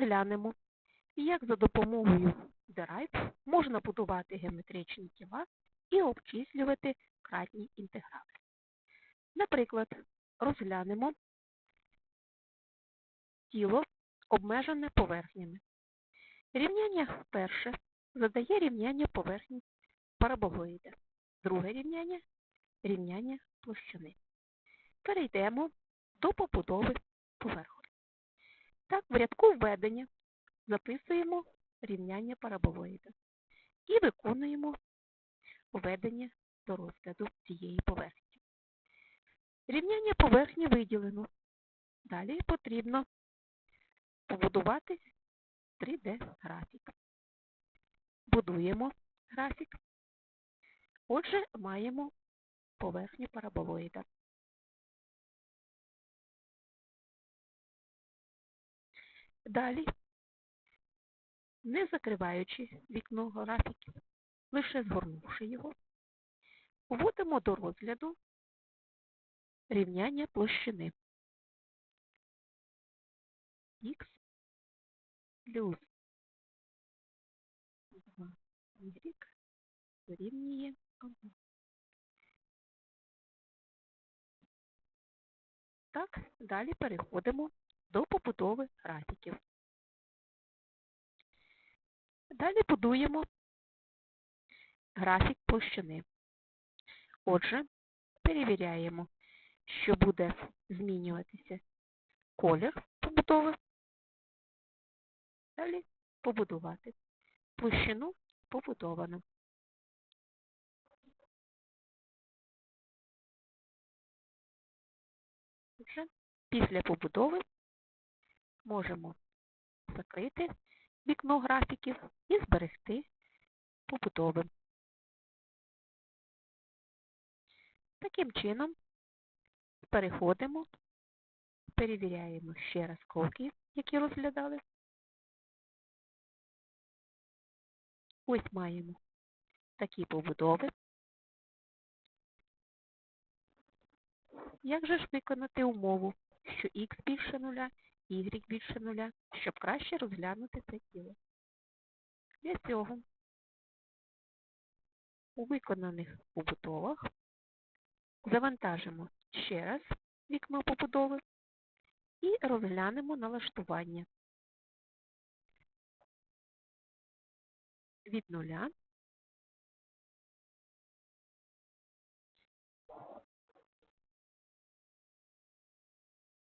Розглянемо, як за допомогою Derive можна будувати геометричні тіла і обчислювати кратні інтеграли. Наприклад, розглянемо тіло, обмежене поверхнями. Рівняння перше задає рівняння поверхні параболоїда. Друге рівняння рівняння площини. Перейдемо до побудови поверху. Так, в рядку введення записуємо рівняння параболоїда і виконуємо введення до розгляду цієї поверхні. Рівняння поверхні виділено. Далі потрібно побудувати 3D-графік. Будуємо графік. Отже, маємо поверхню параболоїда. Далі, не закриваючи вікно графіків, лише згорнувши його, вводимо до розгляду рівняння площини х плюс 2y дорівнює 1. Так, далі переходимо до побудови графіків. Далі будуємо графік площини. Отже, перевіряємо, що буде змінюватися колір побудови. Далі побудувати. Площину побудовано. Після побудови можемо закрити вікно графіків і зберегти побудови. Таким чином переходимо, перевіряємо ще раз кроки, які розглядали. Ось маємо такі побудови. Як же ж виконати умову, що х більше нуля, y більше нуля, щоб краще розглянути це тіло? Для цього у виконаних побудовах завантажимо ще раз вікно побудови і розглянемо налаштування від нуля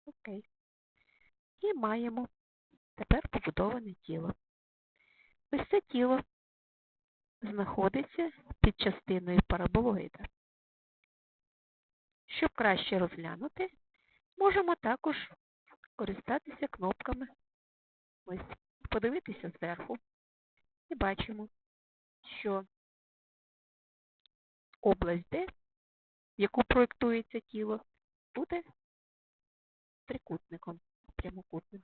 Окей. І маємо тепер побудоване тіло. Ось це тіло знаходиться під частиною параболоїда. Щоб краще розглянути, можемо також користатися кнопками. Ось, подивитися зверху. І бачимо, що область D, в яку проєктується тіло, буде трикутником কেন করবেন